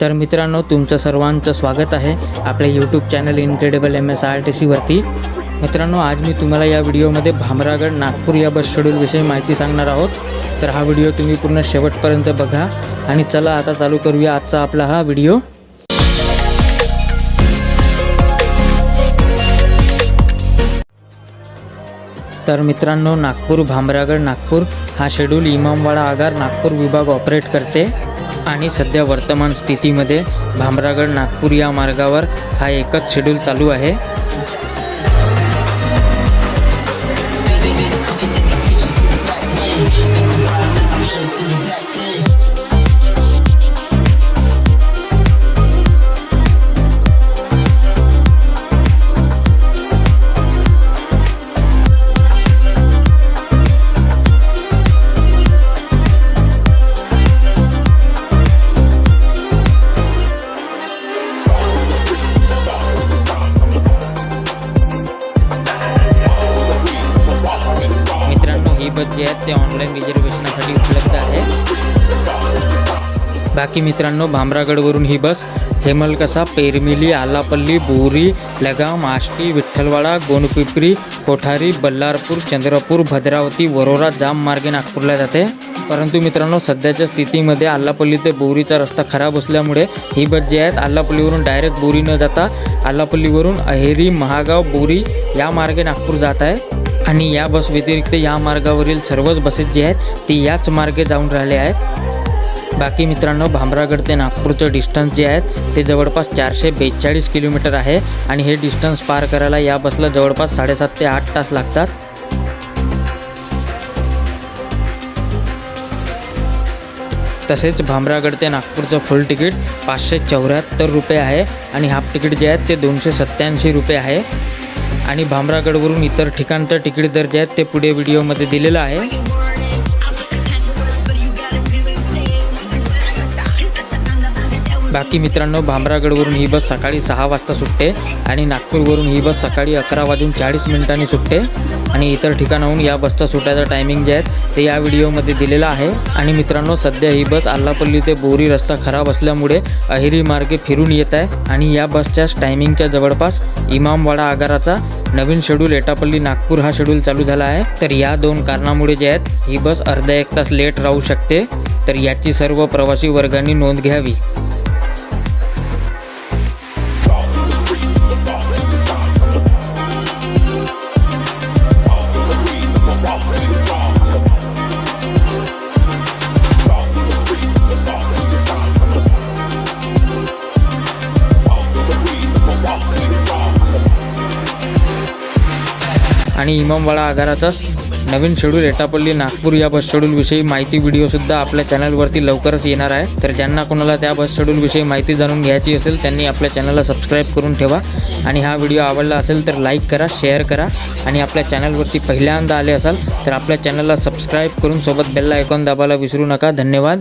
तर मित्रांनो तुमचं सर्वांचं स्वागत आहे आपल्या YouTube channel incredible M S R T सीवरती मित्रांनो आज मी तुम्हाला या व्हिडिओमध्ये भामरागड नागपूर या बस शेड्यूलविषयी माहिती सांगणार आहोत. तर हा व्हिडिओ तुम्ही पूर्ण शेवटपर्यंत बघा आणि चला आता चालू करूया आजचा आपला हा व्हिडिओ. तर मित्रांनो नागपूर भामरागड नागपूर हा शेड्यूल इमामवाडा आगार नागपूर विभाग ऑपरेट करते. आणि सध्या वर्तमान स्थितीमध्ये भामरागड नागपूर या मार्गावर हा एकच शेड्यूल चालू आहे. मित्रांनो जे बस ते ऑनलाईन रिझर्वेशनासाठी उपलब्ध आहे. बाकी मित्रांनो भामरागडवरून ही बस हेमलकसा पेरमिली आलापल्ली बोरी लगाम आष्टी विठ्ठलवाडा गोनपिपरी कोठारी बल्लारपूर चंद्रपूर भद्रावती वरोरा जाम मार्गे नागपूरला जाते. परंतु मित्रांनो सध्याच्या स्थितीमध्ये आलापल्ली ते बोरीचा रस्ता खराब असल्यामुळे ही बस जी आहेत आलापल्लीवरून डायरेक्ट बोरी न जाता आलापल्लीवरून अहेरी महागाव बोरी या मार्गे नागपूर जात आहे. आणि या बस व्यतिरिक्त या मार्गावरील सर्वच बसेस जे आहेत ते याच मार्गे जाऊन राहिले आहेत. बाकी मित्रांनो भामरागड ते नागपूरचं डिस्टन्स जे आहेत ते जवळपास चारशे बेचाळीस किलोमीटर आहे आणि हे डिस्टन्स पार करायला या बसला जवळपास साडेसात ते आठ तास लागतात. तसेच भामरागड ते नागपूरचं फुल तिकीट पाचशे चौऱ्याहत्तर रुपये आहे आणि हाफ तिकीट जे आहेत ते दोनशे सत्त्याऐंशी रुपये आहे. आणि भामरागडवरून इतर ठिकाणचं तिकीट दर जे आहेत ते पुढे व्हिडिओमध्ये दिलेलं आहे. बाकी मित्रांनो भामरागडवरून ही बस सकाळी सहा वाजता सुटते आणि नागपूरवरून ही बस सकाळी अकरा वाजून चाळीस मिनिटांनी सुटते. आणि इतर ठिकाणाहून या बसचा सुटायचा टायमिंग जे आहेत ते या व्हिडिओमध्ये दिलेलं आहे. आणि मित्रांनो सध्या ही बस आल्लापल्ली ते बोरी रस्ता खराब असल्यामुळे अहिरी मार्गे फिरून येत आहे. आणि या बसच्या टायमिंगच्या जवळपास इमामवाडा आगाराचा नवीन शेड्यूल एटापल्ली नागपूर हा शेड्यूल चालू झाला आहे. तर या दोन कारणामुळे जे आहेत ही बस अर्धा एक तास लेट राहू शकते. तर याची सर्व प्रवासी वर्गांनी नोंद घ्यावी. आणि इमामवाडा आगाराचाच नवीन शेड्यूल एटापल्ली नागपूर या बस शेड्यूलविषयी माहिती व्हिडिओसुद्धा आपल्या चॅनलवरती लवकरच येणार आहे. तर ज्यांना कोणाला त्या बस शेड्यूलविषयी माहिती जाणून घ्यायची असेल त्यांनी आपल्या चॅनलला सबस्क्राईब करून ठेवा. आणि हा व्हिडिओ आवडला असेल तर लाईक करा शेअर करा. आणि आपल्या चॅनलवरती पहिल्यांदा आले असाल तर आपल्या चॅनलला सबस्क्राईब करून सोबत बेल आयकॉन दाबायला विसरू नका. धन्यवाद.